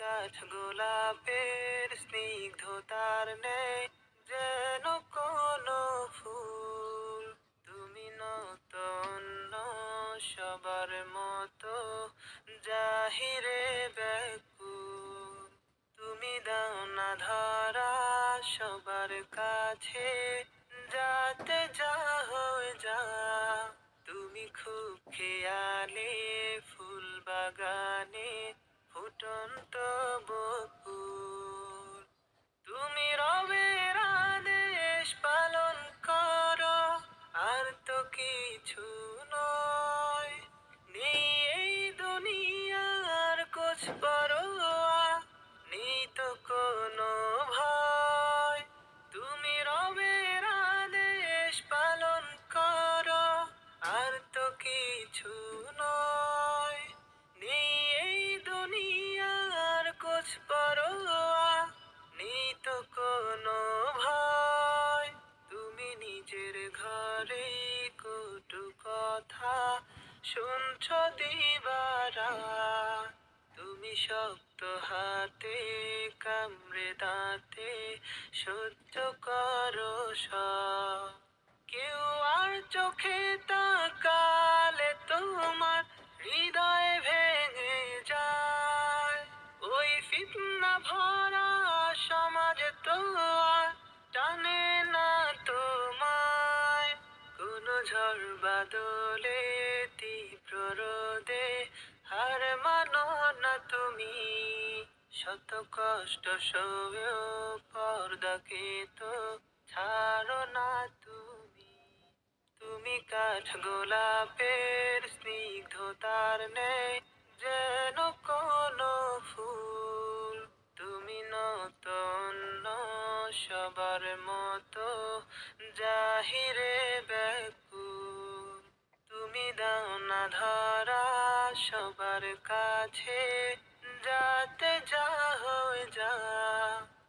কাঠ গোলাপের স্নিগ্ধতার নেই, যেন কোনো ফুল। তুমি নতুন সবার মতো জাহিরে ব্যাকুল তুমি দাও না ধরা সবার কাছে, যাতে যা হয়ে যা। তুমি খুব খেয়ালে ফুল বাগানে ফুটন্ত বকুল। তুমি রবের আদেশ পালন করো, আর তো কিছু নয়। নেই এই দুনিয়ার কোচ শুনছ দিবারা, তুমি শক্ত হাতে কামড়ে দাঁতে, সহ্য করো কেউ আর চোখে তাকালে তোমার হৃদয় ভেঙে যায়। ওই ফিতনা ভরা সমাজ তো ঝড় বাদলে তীব্র রোদে হার মানো না তুমি। শত কষ্ট সয়েও পর্দাকে তো ছাড়ো না তুমি। তুমি কাঠ গোলাপের স্নিগ্ধতার নেই যেন কোনো ফুল। তুমি নতুন সবার মতো জাহিরে ব্যাকুল দাও না ধরা সবার কাছে, যাতে যা হয়ে যা।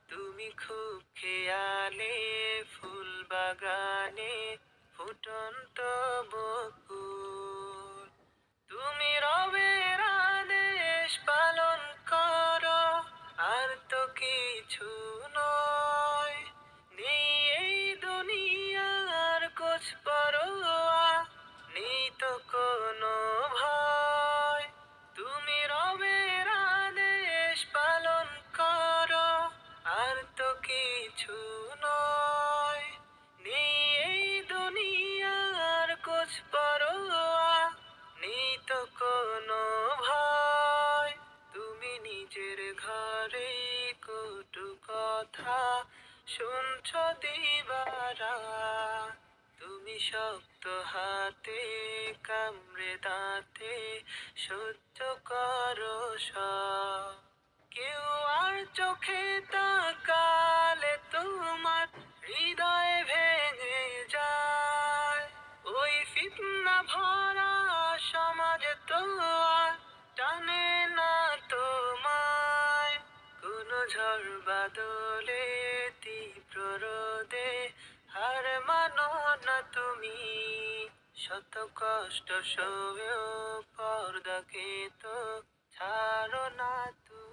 তুমি খুব খেয়ালে ফুল বাগানে ফুটন্ত বকুল। তুমি রবের কোনো ভয়, তুমি নিজের ঘরে কটু কথা শুনছ দিবারা, তুমি শক্ত হাতে কামড়ে দাঁতে সহ্য করো কেউ আর চোখে তাকালে তো টানে না তোমায়। কোনো ঝড় বাদলে তীব্র রোদে হার মানো না তুমি। শত কষ্ট সয়েও পর্দাকে তো ছাড়ো না তুমি।